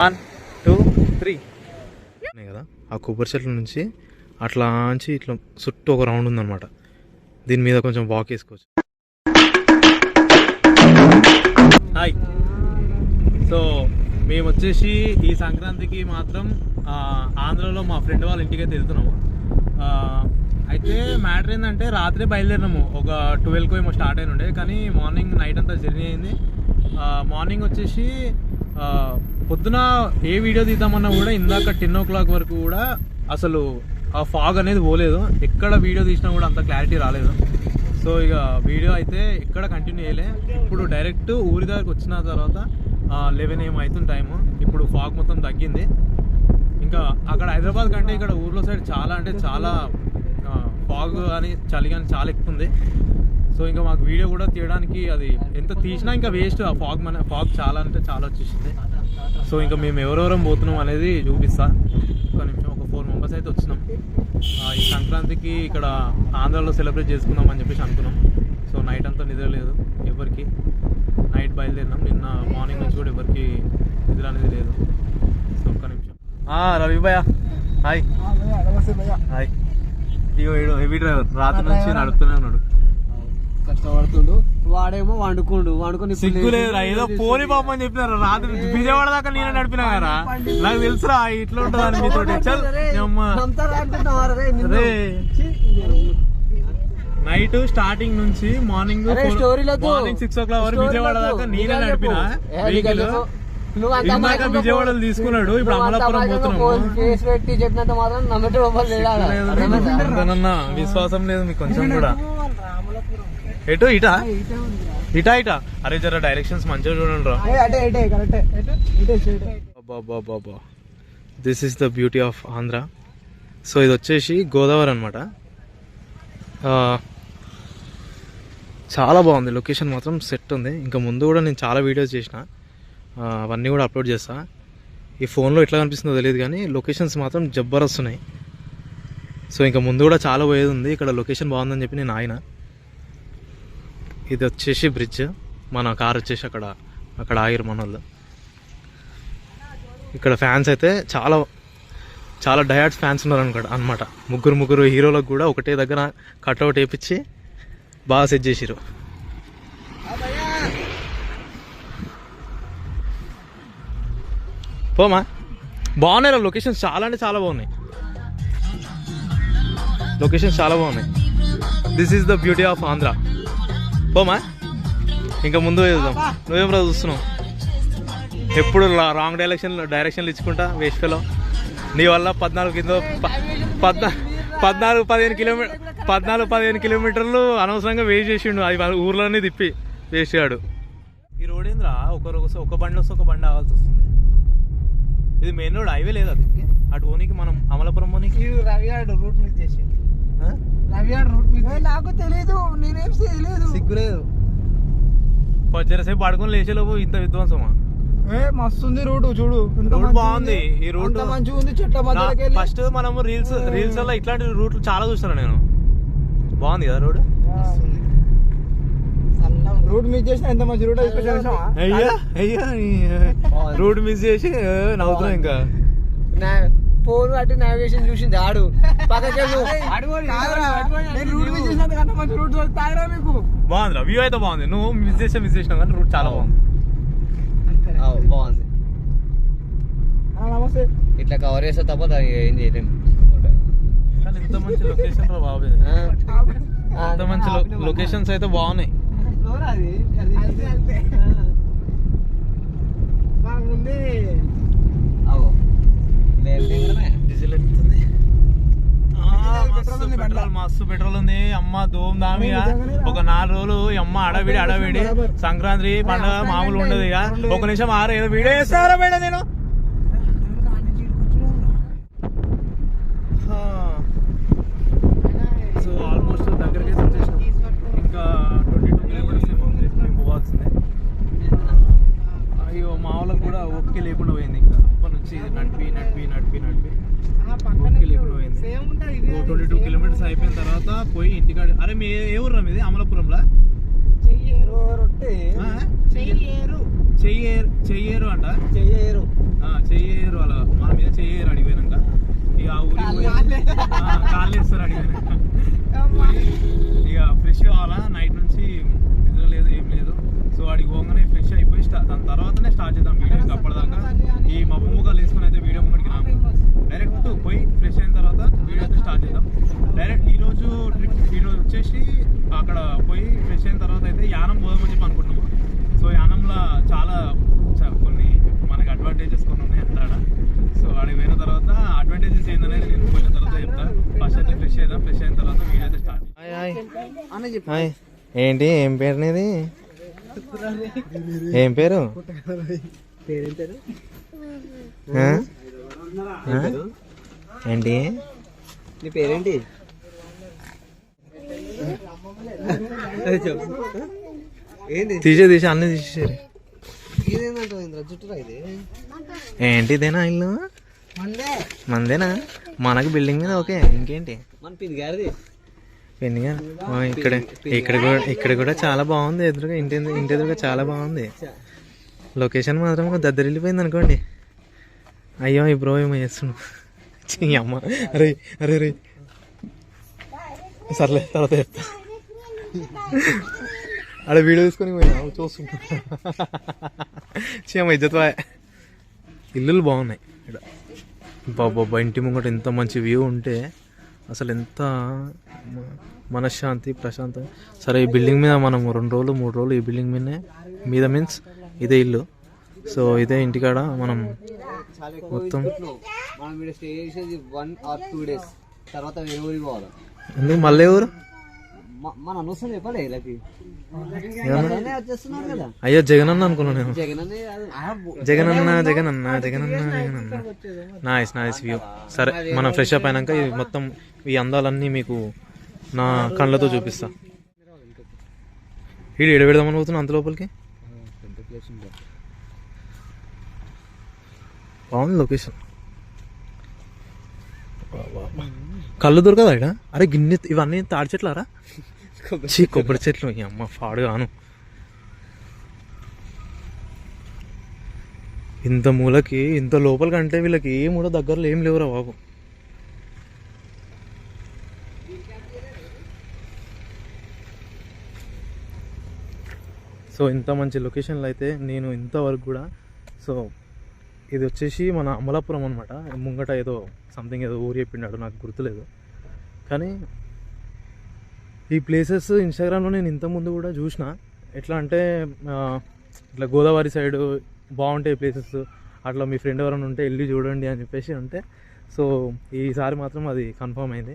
One two three కదా? ఆ కొబ్బరి చెట్ల నుంచి అట్లా ఆంచి ఇట్లా చుట్టూ ఒక రౌండ్ ఉందన్నమాట. దీని మీద కొంచెం వాక్ వేసుకోవచ్చు హాయ్ సో మేము వచ్చేసి ఈ సంక్రాంతికి మాత్రం ఆంధ్రలో మా ఫ్రెండ్ వాళ్ళ ఇంటికి అయితే వెళ్తున్నాము. అయితే మ్యాటర్ ఏంటంటే రాత్రి బయలుదేరినాము. ఒక ట్వెల్వ్కి ఏమో స్టార్ట్ అయిన ఉండే కానీ మార్నింగ్ నైట్ అంతా జర్నీ అయింది. మార్నింగ్ వచ్చేసి పొద్దున ఏ వీడియో తీద్దామన్నా కూడా ఇందాక టెన్ ఓ క్లాక్ వరకు కూడా అసలు ఆ ఫాగ్ అనేది పోలేదు. ఎక్కడ వీడియో తీసినా కూడా అంత క్లారిటీ రాలేదు. సో ఇక వీడియో అయితే ఎక్కడ కంటిన్యూ చేయలే. ఇప్పుడు డైరెక్ట్ ఊరి దగ్గరకు వచ్చిన తర్వాత లెవెన్ ఏం అవుతుంది టైము ఇప్పుడు ఫాగ్ మొత్తం తగ్గింది. ఇంకా అక్కడ హైదరాబాద్ కంటే ఇక్కడ ఊర్లో సైడ్ చాలా అంటే చాలా ఫాగ్ కానీ చలి కానీ చాలా ఎక్కువ ఉంది. సో ఇంకా మాకు వీడియో కూడా తీయడానికి అది ఎంత తీసినా ఇంకా వేస్ట్ ఆ ఫాగ్ మన ఫాగ్ చాలా అంటే చాలా వచ్చేసింది. సో ఇంకా మేము ఎవరెవరం పోతున్నాం అనేది చూపిస్తా. ఒక నిమిషం ఒక ఫోర్ మెంబర్స్ అయితే వచ్చినాం. ఈ సంక్రాంతికి ఇక్కడ ఆంధ్రాలో సెలబ్రేట్ చేసుకుందాం అని చెప్పేసి అనుకున్నాం. సో నైట్ అంతా నిద్ర లేదు ఎవరికి. నైట్ బయలుదేరినాం. నిన్న మార్నింగ్ నుంచి కూడా ఎవరికి నిద్ర అనేది లేదు. సో ఒక్క నిమిషం. రవి భయ్య. హాయ్. హాయ్. ఇగో హెవీ డ్రైవర్. రాత్రి నుంచి నడుపుతూనే ఉన్నాడు. కష్టపడుతుండు. వాడేమో వండుకుండు. వండుకొని ఏదో పోని పాపం అని చెప్పినారు. రాత్రి విజయవాడ దాకా నేనే నడిపినా కదా? నాకు తెలుసురా ఇట్లా ఉంటుందని మీతో నైట్ స్టార్టింగ్ నుంచి morning. Morning six o'clock వరకు విజయవాడ. దాకా నేనే నడిపిన? వెహికల్ ఇందాక అమాయకంగా విజయవాడలో తీసుకున్నాడు. ఇప్పుడు అమలాపురం పోతున్నాము. విశ్వాసం లేదు మీకు కొంచెం కూడా. ఎటు? ఇటా? ఇటా ఇటా అరే జర డైరెక్షన్స్ మంచిగా చూడండి రా. ఏ, అటే ఇటే కరెక్టే. ఇటే ఇటే బాబా this is the beauty of Andhra so ఇది వచ్చేసి గోదావరి అనమాట చాలా బాగుంది. లొకేషన్ మాత్రం సెట్ ఉంది. ఇంకా ముందు కూడా నేను చాలా వీడియోస్ చేసిన. అవన్నీ కూడా అప్లోడ్ చేస్తా. ఈ ఫోన్లో ఎట్లా కనిపిస్తుందో తెలియదు కానీ లొకేషన్స్ మాత్రం జబ్బరస్ ఉన్నాయి. సో ఇంకా ముందు కూడా చాలా పోయేది ఉంది. ఇక్కడ లొకేషన్ బాగుందని చెప్పి నేను ఆయన ఇది వచ్చేసి బ్రిడ్జ్ మన కార్ వచ్చేసి అక్కడ అక్కడ ఆగిరు మన వాళ్ళు ఇక్కడ ఫ్యాన్స్ అయితే చాలా చాలా డయాడ్స్ ఫ్యాన్స్ ఉన్నారు అనమాట అనమాట ముగ్గురు ముగ్గురు హీరోలకు కూడా ఒకటే దగ్గర కట్అవుట్ వేయించి బాగా సెట్ చేసిరు. పోమా? బాగున్నాయి లొకేషన్స్ చాలా అంటే చాలా బాగున్నాయి. లొకేషన్స్ చాలా బాగున్నాయి. This is the beauty of Andhra పోమా? ఇంకా ముందు వెళ్దాం. నువ్వేం రా చూస్తున్నావు? ఎప్పుడు రాంగ్ డైరెక్షన్ డైరెక్షన్లు ఇచ్చుకుంటా వేస్ట్ ఫెలో నీ వల్ల పద్నాలుగు కింద పద్నా పద్నాలుగు పదిహేను కిలోమీటర్ పద్నాలుగు పదిహేను కిలోమీటర్లు అనవసరంగా వేస్ట్ చేసిండు. అది వాళ్ళ ఊర్లోనే తిప్పి వేస్ట్ గాడు. ఈ రోడ్ ఏంద్రా? ఒక రోజు ఒక బండి వస్తే ఒక బండి ఆవాల్సి వస్తుంది. ఇది మెయిన్ రోడ్ హైవే లేదు అది. అటు పోనీకి మనం అమలాపురం పోనీకి. రవి గారు రూట్ మిస్ చేసి ఆ? రవి గారు రూట్ మిస్ నాకు తెలీదు నేనేం తెలియదు సిగ్గులేదు జరసేపు పడుకొని లేచేలోపు ఇంత విధ్వంసమా? ఏ మస్తుంది రూట్ చూడు. ఎంత రోడ్ బాగుంది. ఉంది. ఈ అంత మంచిగా ఉంది చెట్ల మధ్యలోకి ఫస్ట్ మనము రీల్స్ రీల్స్ వల్ల ఇట్లాంటి రూట్లు చాలా చూస్తాను నేను. బాగుంది కదా రోడ్ రూట్ మిస్ చేసిన ఎంత మంచి రూట్ అయ్యా అయ్యా రోడ్ మిస్ చేసి నవ్వుతున్నాం ఇంకా? ఫోన్ అటు నావిగేషన్ చూసింది ఆడు. పక్కకి రూట్ మిస్ చేసినంత మంచి రూట్ తాగరా మీకు. బాగుంది వ్యూ అయితే బాగుంది. నువ్వు మిస్ చేసా మిస్ చేసినావు కానీ రూట్ చాలా బాగుంది. బాగుంది. ఇట్లా కవర్ చేస్తే తప్ప దానికి ఏం చేయలేం. కానీ ఇంత మంచి లొకేషన్ రా బాబు. ఇంత మంచి లొకేషన్స్ అయితే బాగున్నాయి. బాగుంది. డీజిల్ మస్తు పెట్రోల్ మస్తు పెట్రోల్ ఉంది అమ్మ ధూమ్ దామిగా ఒక నాలుగు రోజులు అమ్మ అడవిడి అడవిడి. సంక్రాంతి పండుగ మామూలు ఉండదు ఇక. ఒక నిమిషం ఆరు ఏదో వీడియో వేస్తారా మేడం నేను సో ఆల్మోస్ట్ దగ్గరికి అయితే వచ్చేసినాం ఇంకా ట్వంటీ టూ కిలోమీటర్స్ ఏమో ఉంది మేము పోవాల్సిందే అయ్యో మా వాళ్ళకి కూడా ఓపిక లేకుండా పోయింది ఇంకా అప్పటి నుంచి ఇది నడిపి నడిపి నడిపి నడిపి ఓపిక లేకుండా పోయింది ట్వంటీ టూ కిలోమీటర్స్ అయిపోయిన తర్వాత పోయి ఇంటికాడ అరే మీ ఏ ఊర్రా మీది? అమలాపురంలో? చెయ్యేరు. అంట? చెయ్యేరు. ఆ, చెయ్యరు వాళ్ళ మన మీద చెయ్యరు అడిగిపోయినాక. ఇక ఆ ఆ, కాళ్ళు వేస్తారు అడిగిపోయినాక. పోయి ఇక ఫ్రెష్ కావాలా? నైట్ నుంచి నిద్ర లేదు ఏం లేదు. సో అడిగి పోగానే ఫ్రెష్ అయిపోయి దాని తర్వాతనే స్టార్ట్ చేద్దాం వీడియో. ఇంకా అప్పటిదాకా ఈ మబ్బు ముఖాలు వేసుకుని అయితే వీడియో ముంగడికి రాము. డైరెక్ట్ పోయి ఫ్రెష్ అయిన తర్వాత వీడియో అయితే స్టార్ట్ చేద్దాం. డైరెక్ట్ ఈ రోజు ట్రిప్ ఈరోజు వచ్చేసి అక్కడ పోయి ఫ్రెష్ అయిన తర్వాత అయితే యానం పోదామని చెప్పి అనుకుంటున్నాము. సో యానంలో చాలా కొన్ని మనకి అడ్వాంటేజెస్ కొన్ని ఉన్నాయి అంటాడ? సో అక్కడికి పోయిన తర్వాత అడ్వాంటేజెస్ ఏందనేది నేను పోయిన తర్వాత చెప్తా. ఫస్ట్ అయితే ఫ్రెష్ అయిద్దాం ఫ్రెష్ అయిన తర్వాత వీడియో అయితే స్టార్ట్ హాయ్ ఏంటి ఏం పేరు నీది ఏం పేరు? పేరేం? ఏంటి? నీ పేరేంటి? తీసే తీసే అన్ని తీసేసారు ఏంటి ఇదేనా ఇల్లు? మండే మందేనా? మనకు బిల్డింగ్ మీద ఓకే ఇంకేంటి? మన పిన్ గారిది. పెన్నిగా ఇక్కడ ఇక్కడ కూడా ఇక్కడ కూడా చాలా బాగుంది ఎదురుగా ఇంటి ఇంటి ఎదురుగా చాలా బాగుంది. లొకేషన్ మాత్రం దద్దరిల్లిపోయింది అనుకోండి. అయ్యో ఈ బ్రో ఏమో చేస్తున్నావు అమ్మ. అరే అరే రే సర్లే తర్వాత చెప్తా. అక్కడ వీడియో తీసుకొని పోయినా చూస్తుంటా. చీమ ఇజ్జత్ ఇల్లులు బాగున్నాయి. ఇక్కడ. బాబా ఇంటి ముంగట ఎంత మంచి వ్యూ ఉంటే అసలు ఎంత మనశ్శాంతి ప్రశాంతం సరే ఈ బిల్డింగ్ మీద మనం రెండు రోజులు మూడు రోజులు ఈ బిల్డింగ్ మీదనే మీద మీన్స్ ఇదే ఇల్లు. సో ఇదే ఇంటికాడ మనం చాలా ఎక్కువ మొత్తం. ఇద్దరు మనం ఇక్కడ స్టే చేసేది వన్ ఆర్ టూ డేస్ తర్వాత వేరే ఊరికి పోవాలి. ఎందుకు మళ్ళీ ఎవరు? మ- మన అనవసరం చెప్పలే వీళ్ళకి ఏమన్నా? అనే వచ్చేస్తున్నారు కదా. అయ్యో జగన్ అన్న అనుకున్నాను నేను. జగన్ అన్న జగన్ అన్న జగన్ అన్న జగన్ అన్న నైస్ నైస్ వ్యూ సరే మనం ఫ్రెష్ అప్ అయినాక ఈ మొత్తం ఈ అందాలన్నీ మీకు నా కళ్ళతో చూపిస్తా. వీడు ఎడ పెడదామని పోతున్నా అంత లోపలికి? బాగుంది లొకేషన్ కళ్ళు దొరకదా ఇక్కడ? అరే గిన్నె ఇవన్నీ తాడి చెట్లారా? చీ కొబ్బరి చెట్లు. అమ్మ ఫాడు కాను ఇంత మూలకి ఇంత లోపలికి అంటే వీళ్ళకి ఏ మూల దగ్గరలో ఏం లేవురా బాబు. సో ఇంత మంచి లొకేషన్లో అయితే నేను ఇంతవరకు కూడా సో ఇది వచ్చేసి మన అమలాపురం అనమాట ముంగట ఏదో సంథింగ్ ఏదో ఊరు చెప్పిండాడు నాకు గుర్తులేదు. కానీ ఈ ప్లేసెస్ ఇన్స్టాగ్రామ్లో నేను ఇంతకుముందు కూడా చూసిన. ఎట్లా అంటే ఇట్లా గోదావరి సైడ్ బాగుంటాయి ప్లేసెస్ అట్లా మీ ఫ్రెండ్ ఎవరైనా ఉంటే వెళ్ళి చూడండి అని చెప్పేసి అంటే సో ఈసారి మాత్రం అది కన్ఫర్మ్ అయింది.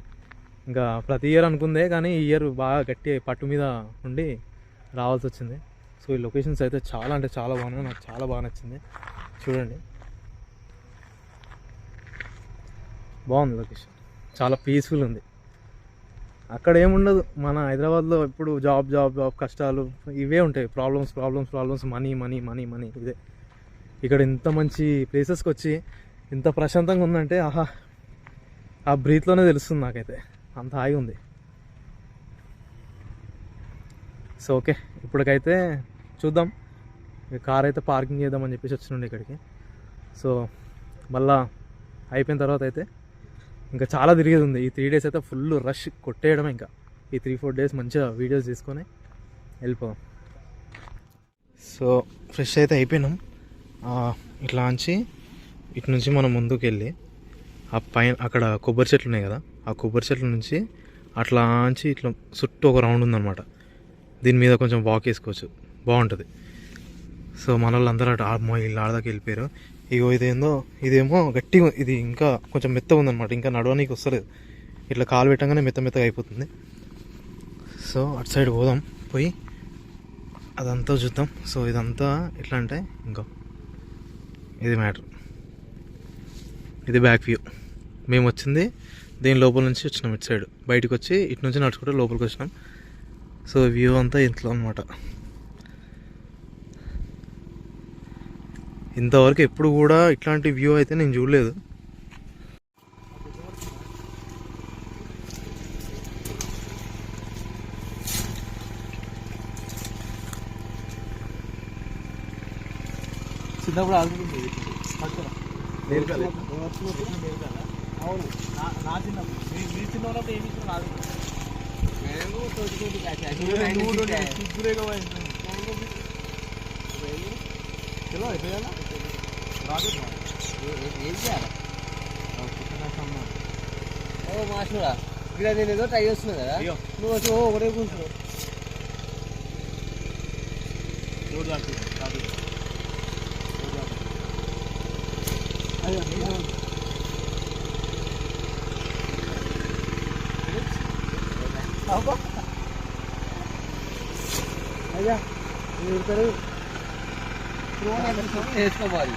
ఇంకా ప్రతి ఇయర్ అనుకుందే కానీ ఈ ఇయర్ బాగా గట్టి పట్టు మీద ఉండి రావాల్సి వచ్చింది. సో ఈ లొకేషన్స్ అయితే చాలా అంటే చాలా బాగున్నాయి నాకు చాలా బాగా నచ్చింది. చూడండి. బాగుంది లొకేషన్ చాలా పీస్ఫుల్ ఉంది. అక్కడ ఏముండదు మన హైదరాబాద్లో ఎప్పుడు జాబ్ జాబ్ జాబ్ కష్టాలు ఇవే ఉంటాయి. Problems problems problems money money money money ఇదే. ఇక్కడ ఇంత మంచి ప్లేసెస్కి వచ్చి ఇంత ప్రశాంతంగా ఉందంటే ఆహా ఆ బ్రీత్లోనే తెలుస్తుంది నాకైతే. అంత హాయిగా ఉంది. సో ఓకే ఇప్పటికైతే చూద్దాం. కార్ అయితే పార్కింగ్ చేద్దామని చెప్పేసి వచ్చినండి ఇక్కడికి. సో మళ్ళా అయిపోయిన తర్వాత అయితే ఇంకా చాలా తిరిగేది ఉంది ఈ త్రీ డేస్ అయితే ఫుల్ రష్ కొట్టేయడమే ఇంకా. ఈ త్రీ ఫోర్ డేస్ మంచిగా వీడియోస్ తీసుకొని వెళ్ళిపోదాం. సో ఫ్రెష్ అయితే అయిపోయినాం. ఇట్లా నుంచి ఇటు నుంచి మనం ముందుకు వెళ్ళి ఆ పైన అక్కడ కొబ్బరి చెట్లు ఉన్నాయి కదా ఆ కొబ్బరి చెట్ల నుంచి అట్లా నుంచి ఇట్లా చుట్టూ ఒక రౌండ్ ఉందన్నమాట. దీని మీద కొంచెం వాక్ వేసుకోవచ్చు. బాగుంటుంది. సో మన వాళ్ళందరూ అటు అమ్మో ఇల్లు ఆడదాకా వెళ్ళిపోయారు. ఇగో ఇదేందో ఇదేమో గట్టిగా ఇది ఇంకా కొంచెం మెత్తగా ఉందన్నమాట. ఇంకా నడవనీకి వస్తలేదు. ఇట్లా కాలు పెట్టగానే మెత్త మెత్తగా అయిపోతుంది. సో అటు సైడ్ పోదాం. పోయి అదంతా చూద్దాం. సో ఇదంతా ఎట్లా అంటే ఇంకో ఇది మ్యాటర్. ఇది బ్యాక్ వ్యూ. మేము వచ్చింది దీని లోపల నుంచి వచ్చినాం ఇటు సైడ్. బయటకు వచ్చి ఇటు నుంచి నడుచుకుంటే లోపలికి వచ్చినాం. సో వ్యూ అంతా ఇంట్లో అనమాట ఇంతవరకు ఎప్పుడు కూడా ఇట్లాంటి వ్యూ అయితే నేను చూడలేదు. చిన్నప్పుడు ఆడుకుంటుంది అవును. నా చిన్నప్పుడు. ఏమి ఇచ్చిన మేము తోటి మా. ఏం చేయాలి ఆ, పుట్టిన సమ్మ. ఓ మాషురా ఇక్కడ నేను ఏదో ట్రై చేస్తున్నా కదా అయ్యో. నువ్వు వచ్చి ఓ ఒకటే కూర్చున్నావు దాటి. అయ్యా మీరు ఇక్కడ వేసుకోవాలి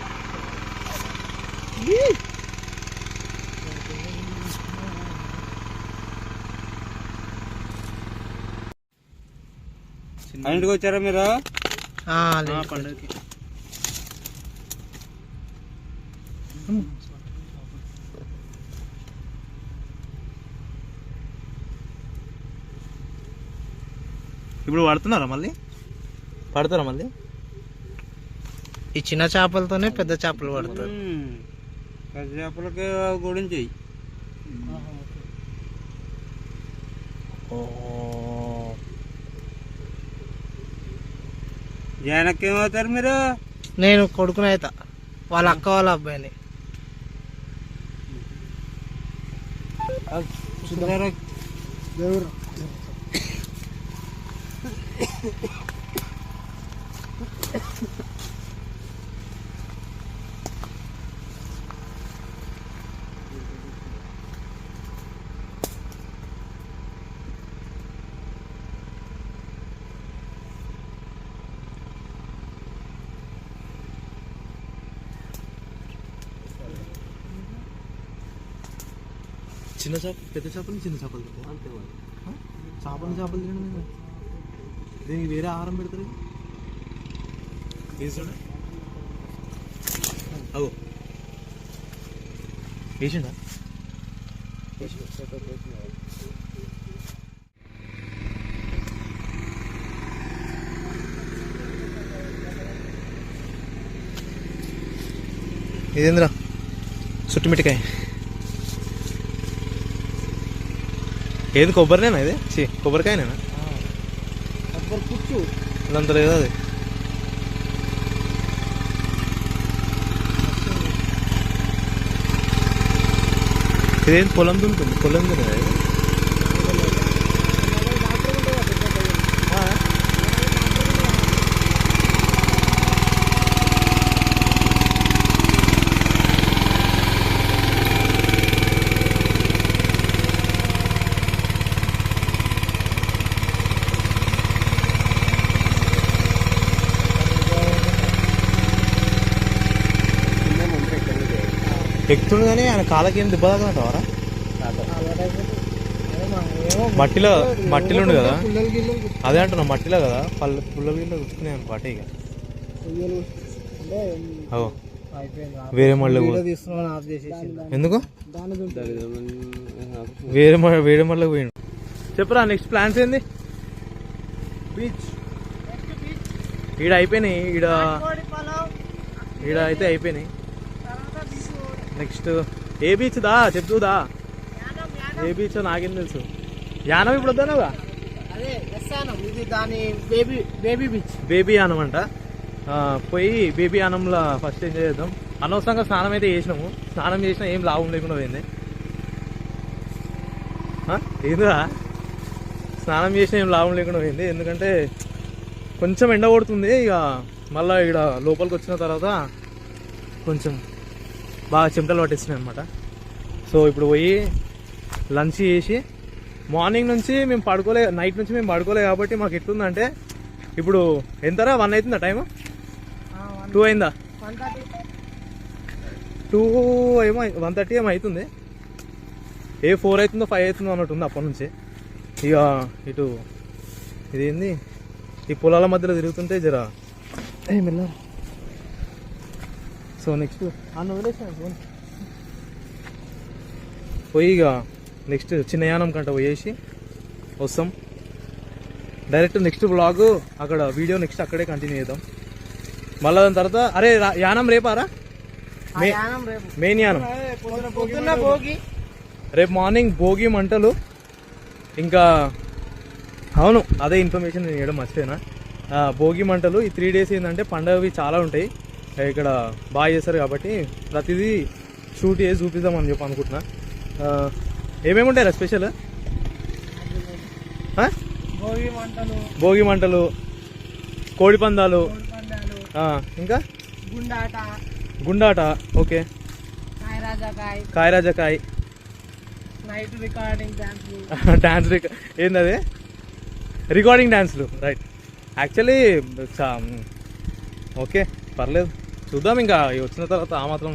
ఇంటికి వచ్చారా మీరు పండగకి. ఇప్పుడు పడుతున్నారా మళ్ళీ? పడతారా మళ్ళీ? ఈ చిన్న చేపలతోనే పెద్ద చేపలు పడతారు. పెద్ద చేపలకి గురించి జనకి ఏమవుతారు మీరు? నేను కొడుకుని అవుతా వాళ్ళ అక్క వాళ్ళ అబ్బాయిని. చిన్న చేప పెద్ద చేపలు చిన్న చేపలు? అంతే? చేపలు చేపలు తినడం? దీనికి వేరే ఆహారం పెడతారు చూడ. అగో. వేసిండా ఇదేంద్రా? చుట్టుమిటికాయ ఏది కొబ్బరినేనా ఇది? చి కొబ్బరికాయనేనా? కొబ్బరి పుచ్చు ఇదంత లేదా అది. ఇదేం పొలం దుంటుంది పొలం దున్నదా ఇది ఎక్కుతుంది కానీ ఆయన కాళ్ళకి ఏం దెబ్బ తాగలంటావరా మట్టిలో మట్టిలో ఉండు కదా. అదే అంటున్నా మట్టిలో కదా. పళ్ళు పుల్లలు గిల్ల గుర్తున్నాయి అనమాట ఇక. వేరే మళ్ళీ ఎందుకు? వేరే మ- వేరే మళ్ళీ పోయిండు. చెప్పరా నెక్స్ట్ ప్లాన్స్ ఏంది? బీచ్ ఈడ అయిపోయినాయి ఈడ ఈడ అయితే అయిపోయినాయి. నెక్స్ట్ ఏ బీచ్ దా? చెప్తుదా ఏ బీచ్ నాకేం తెలుసు. యానం ఇప్పుడు ఎస్సానం ఇది దాని baby baby beach baby Yanam అంట. పోయి బేబీ యానంలో ఫస్ట్ ఎంజాయ్ చేద్దాం? అనవసరంగా స్నానం అయితే చేసినాము. స్నానం చేసినా ఏం లాభం లేకుండా పోయింది. ఆ? ఏందిరా? స్నానం చేసినా ఏం లాభం లేకుండా పోయింది. ఎందుకంటే కొంచెం ఎండ కొడుతుంది. ఇక మళ్ళీ ఇక్కడ లోపలికి వచ్చిన తర్వాత కొంచెం బాగా చెమటలు పట్టిస్తున్నాయి అనమాట సో ఇప్పుడు పోయి లంచ్ చేసి మార్నింగ్ నుంచి మేము పడుకోలే నైట్ నుంచి మేము పడుకోలే కాబట్టి మాకు ఎట్లుందంటే ఇప్పుడు ఎంతరా? వన్ అవుతుందా టైం టూ అయిందా? టూ ఏమో వన్ థర్టీ ఏమో అవుతుంది. ఏ ఫోర్ అవుతుందో ఫైవ్ అవుతుందో అన్నట్టు ఉంది అప్పటి నుంచి. ఇక ఇటు ఇదేంది? ఈ పొలాల మధ్యలో తిరుగుతుంటే జర ఏ మెల్ల సో నెక్స్ట్. పోయి ఇక నెక్స్ట్ చిన్న యానం కంట పోయేసి వస్తాం. డైరెక్ట్ నెక్స్ట్ బ్లాగ్ అక్కడ వీడియో నెక్స్ట్ అక్కడే కంటిన్యూ చేద్దాం. మళ్ళీ దాని తర్వాత అరే రా- యానం రేపారా? మే మెయిన్ యానం. రేపు మార్నింగ్ భోగి మంటలు. ఇంకా అవును అదే ఇన్ఫర్మేషన్ నేను ఇవ్వడం మర్చిపోయినా. ఆ, భోగి మంటలు ఈ త్రీ డేస్ ఏంటంటే పండగవి చాలా ఉంటాయి. ఇక్కడ బాగా చేస్తారు కాబట్టి ప్రతిదీ షూట్ చేసి చూపిద్దామని చెప్పి అనుకుంటున్నా. ఏమేమి ఉంటాయి స్పెషల్? భోగి మంటలు కోడి పందాలు ఇంకా? గుండాట ఓకే. కాయరాజాకాయ్ డాన్స్ ఏంది అది రికార్డింగ్ డాన్స్లు రైట్. యాక్చువల్లీ ఓకే పర్లేదు. చూద్దాం ఇంకా ఇవి వచ్చిన తర్వాత ఆ మాత్రం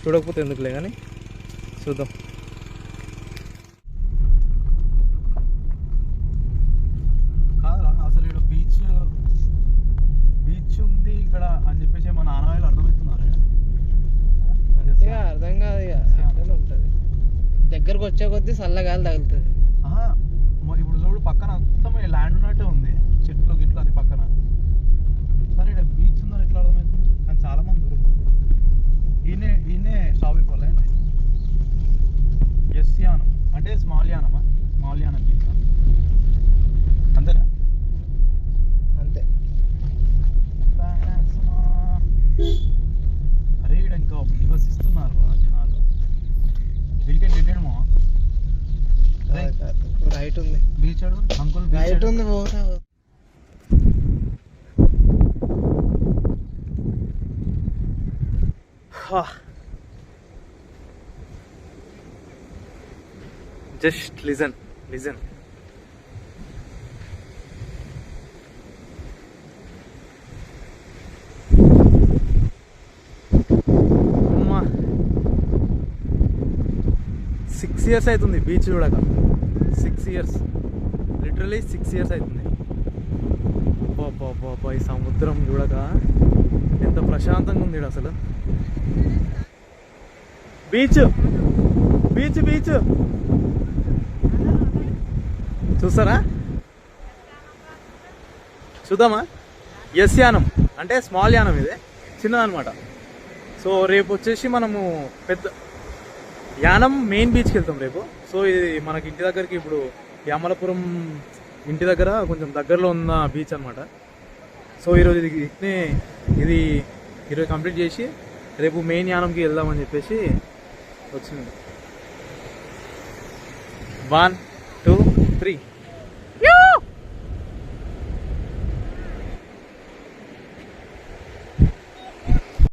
చూడకపోతే ఎందుకులే కానీ చూద్దాం. కాదురా అసలు ఇక్కడ బీచ్ బీచ్ ఉంది ఇక్కడ అని చెప్పేసి మన ఆనవాయిలు అర్థమవుతున్నారు? ఇక అర్థం కాదు ఇక. అట్లనే ఉంటుంది. దగ్గరకు వచ్చే కొద్దీ చల్లగాలి తగులుతుంది ఆహా, మ- ఇప్పుడు చూడు పక్కన మొత్తం ల్యాండ్ ఉన్నట్టే ఉంది చెట్లు గిట్లు అని పక్కన సరే ఇక్కడ బీచ్ ఉందని ఎట్లా అర్థమవుతుంది కానీ చాలా మంది దొరుకుతుంది ఈయనే ఈయనే స్టాప్ అయిపోవాలండి ఎస్ యానం అంటే స్మాల్ యానమా స్మాల్ యానం బీచ్ అంతేనా అంతే అరే ఇక్కడ ఇంకా నివసిస్తున్నారు ఆ జనాలు వీళ్ళకి డెడ్ మా రైట్ ఉంది బీచ్ అంకుల్ రైట్ ఉంది పోతా just listen listen six years అవుతుంది బీచ్ చూడక. Six years literally six years అవుతుంది. బాబా ఈ సముద్రం చూడక. ఎంత ప్రశాంతంగా ఉంది అసలు. బీచ్ బీచ్ బీచ్ చూస్తారా? చూద్దామా? ఎస్ యానం. అంటే స్మాల్ యానం ఇది. చిన్నదనమాట సో రేపు వచ్చేసి మనము పెద్ద యానం మెయిన్ బీచ్కి వెళ్తాం రేపు. సో ఇది మనకి ఇంటి దగ్గరికి ఇప్పుడు యామలపురం ఇంటి దగ్గర కొంచెం దగ్గరలో ఉన్న బీచ్ అనమాట సో ఈరోజు ఇది ఇట్నే ఇది ఈరోజు కంప్లీట్ చేసి రేపు మెయిన్ యానంకి వెళ్దామని చెప్పేసి వచ్చింది వన్ టూ త్రీ